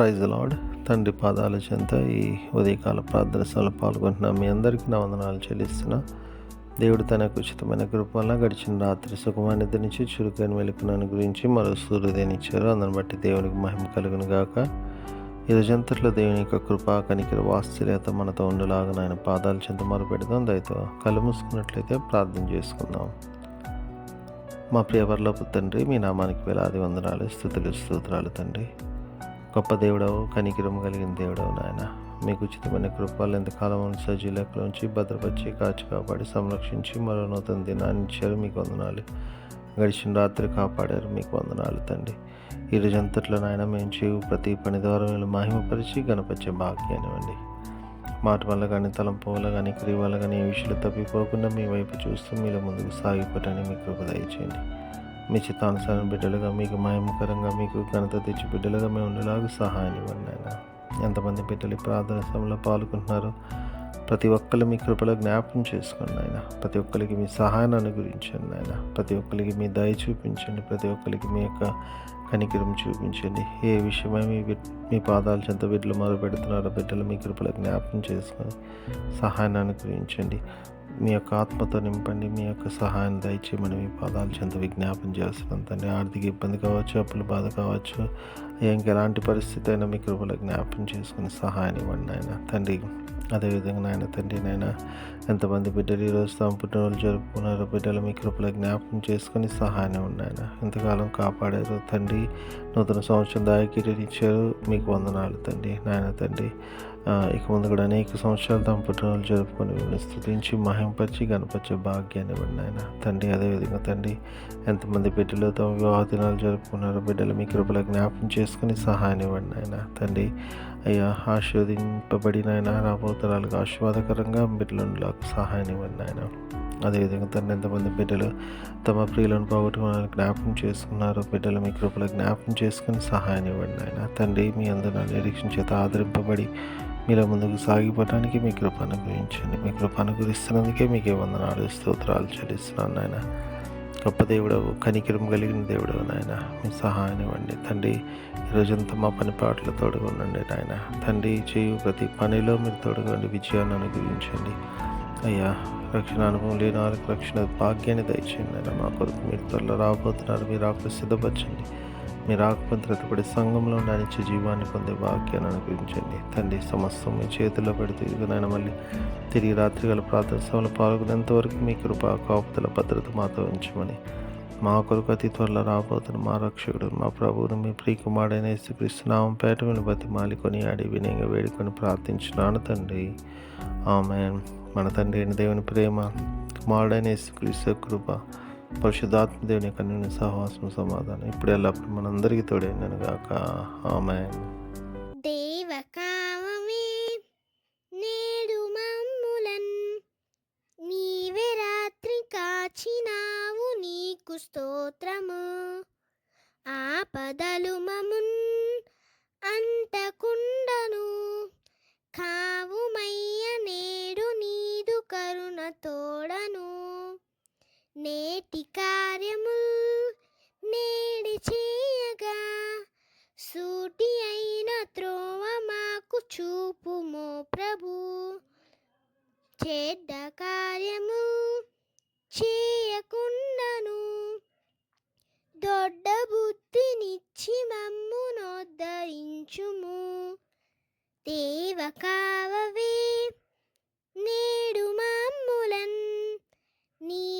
Praise lord తండ్రి పాదాల చెంత ఈ ఉదయకాల ప్రార్థన సభలో పాల్గొంటున్న మీ అందరికీ నా వందనాలు చెల్లిస్తున్నా. దేవుడు తనకు ఉచితమైన కృప వల్ల గడిచిన రాత్రి సుఖమైన నుంచి చురుకైన వెలుకునని గురించి మరో సూర్యోదయం ఇచ్చారు. అందరిని బట్టి దేవునికి మహిమ కలుగును గాక. ఈ రోజంతట్లో దేవుని యొక్క కృప కనికర వాత్సల్యత మనతో ఉండేలాగా ఆయన పాదాల చెంత మొరపెడదాం దయతో కళ్ళు మూసుకున్నట్లయితే ప్రార్థన చేసుకుందాం. మా ప్రియవర్లపు తండ్రి మీ నామానికి వేలాది వందనాలు స్థుతులు స్తోత్రాలు తండ్రి. గొప్ప దేవుడవు కనికిరం కలిగిన దేవుడవు నాయన. మీకు ఉచితమైన కృపాలు ఎంతకాలం సజీలకుల నుంచి భద్రపరిచి కాచి కాపాడి సంరక్షించి మరో నూతన దినాన్ని ఇచ్చారు. మీకు వందనాలు. గడిచిన రాత్రి కాపాడారు. మీకు వందనాలు తండ్రి. ఈ రోజంతట్లో నాయన మేము చేయు ప్రతి పని ద్వారా మీరు మహిమపరిచి గణపరిచే భాగ్యానివ్వండి. మాట వల్ల కానీ తలంపు వల్ల కానీ క్రియ వల్ల కానీ ఏ విషయాలు తప్పిపోకుండా మీ వైపు చూస్తూ మీలో ముందుకు సాగిపోవటానికి మీ కృప దయచేయండి. మీ చిత్తానుసారం బిడ్డలుగా మీకు మహిమకరంగా మీకు ఘనత తెచ్చి బిడ్డలుగా మేము ఉండేలాగా సహాయం ఇవ్వండి ఆయన ఎంతమంది బిడ్డలు ప్రార్థన సమయంలో పాల్గొంటున్నారు ప్రతి ఒక్కరు మీ కృపలో జ్ఞాపకం చేసుకోండి ఆయన ప్రతి ఒక్కరికి మీ సహాయాన్ని అనుగురించండి ఆయన ప్రతి ఒక్కరికి మీ దయ చూపించండి. ప్రతి ఒక్కరికి మీ యొక్క కనికిరం చూపించండి. ఏ విషయమై మీ మీ పాదాలు చెంత బిడ్డలు మొదలు పెడుతున్నారో బిడ్డలు మీ కృపలో జ్ఞాపకం చేసుకొని సహాయాన్ని అనుగ్రహించండి. మీ యొక్క ఆత్మతో నింపండి. మీ యొక్క సహాయం దయచేయమని మీ పాదాలు చెంత విజ్ఞాపం చేస్తున్నాం తండ్రి. ఆర్థిక ఇబ్బంది కావచ్చు అప్పుల బాధ కావచ్చు ఇంకెలాంటి పరిస్థితి అయినా మీ కృపలో జ్ఞాపం చేసుకుని సహాయం ఇవ్వండి ఆయన తండ్రి అదేవిధంగా నాయన తండ్రి నాయన ఎంతమంది బిడ్డలు ఈరోజు తమ పుట్టినరోజు జరుపుకున్నారో బిడ్డలు మీ కృపలో జ్ఞాపకం చేసుకుని సహాయం ఉండి ఆయన ఇంతకాలం కాపాడారు తండ్రి నూతన సంవత్సరం దాయకిరీని ఇచ్చారు మీకు వందనాలు తండ్రి. నాయన తండ్రి ఇక ముందు కూడా అనేక సంవత్సరాలు తమ పుట్టినరోజు జరుపుకొని మిమ్మల్ని స్థుతించి మహింపరిచి గణపరిచే భాగ్యాన్ని ఇవ్వండి ఆయన తండ్రి అదేవిధంగా తండ్రి ఎంతమంది బిడ్డలు తమ వివాహ దినాలు జరుపుకున్నారో బిడ్డలు మీ కృపలో జ్ఞాపం చేసుకుని సహాయాన్ని ఇవ్వండి ఆయన తండ్రి అయ్యా ఆశీర్వదింపబడిన ఆయన రాబోతరాలకు ఆశీర్వాదకరంగా బిడ్డలకు సహాయం ఇవ్వండి ఆయన అదేవిధంగా తండ్రి ఎంతమంది బిడ్డలు తమ ప్రియులను పోగొట్టుకున్న జ్ఞాపం చేసుకున్నారు బిడ్డలు మీ కృపలో జ్ఞాపం చేసుకుని సహాయం ఇవ్వండి ఆయన తండ్రి మీ అందరూ నిరీక్షణ చేత ఆదరింపబడి మీలో ముందుకు సాగిపోవడానికి మీ కృపను గురించండి మీ కృపను గురిస్తున్నందుకే మీకే వందనాలు స్తోత్రాలు చెల్లిస్తున్నాను నాయన. గొప్ప దేవుడవు కనికిరం కలిగిన దేవుడవు నాయన. మీ సహాయం ఇవ్వండి. తండ్రి రోజంతా మా పని పాటలు తోడుగా ఉండండి నాయన. తండ్రి చేయు ప్రతి పనిలో మీరు తోడుగండి విజయాన్ని అనుగ్రహించండి. అయ్యా రక్షణ అనుభవం లేని వారికి రక్షణ భాగ్యాన్ని దయచేయండి ఆయన మా కొరకు మీరు త్వరలో రాబోతున్నారు మీరు ఆకు సిద్ధపరచండి. మీరు ఆకుపంత్రతపడి సంఘంలో నిత్య జీవాన్ని పొందే భాగ్యాన్ని అనుగ్రహించండి. తండ్రి సమస్తం మీ చేతుల్లో పెడితే నాయన మళ్ళీ తిరిగి రాత్రి గల ప్రార్థన సభలో పాల్గొనేంతవరకు మీ కృప కాపుదల భద్రత మాతో ఉంచమని మా కొరకు అతి త్వరలో రాబోతున్న మా రక్షకుడు మా ప్రభువును మీ ప్రియకుమారుడైన యేసుక్రీస్తు పేట మీద బతి మాలికొని ఆడి వినయంగా వేడుకొని ప్రార్థించినాను తండ్రి. ఆమె మన తండ్రి అయిన దేవుని ప్రేమ కుమారుడైన యేసుక్రీస్తు కృప పరిశుద్ధాత్మ దేవుని యొక్క నిన్ను సహవాసం సమాధానం ఇప్పుడు ఎల్లప్పుడు మనందరికీ తోడైనాను గాక. ఆమె దేవకామమే నేడు మమ్ములన్. నీవే రాత్రి కాచినావు నీకు స్తోత్రము. ఆపదలు నేటి కార్యము నేడి చేయగా సూటి అయిన త్రోవ మాకు చూపుమో ప్రభు. చెడ్డ కార్యము చేయకుండాను దొడ్డ బుద్ధినిచ్చి మమ్ము నోద్ధరించుము. దేవ కావవే నేడు మమ్ములన్ నీ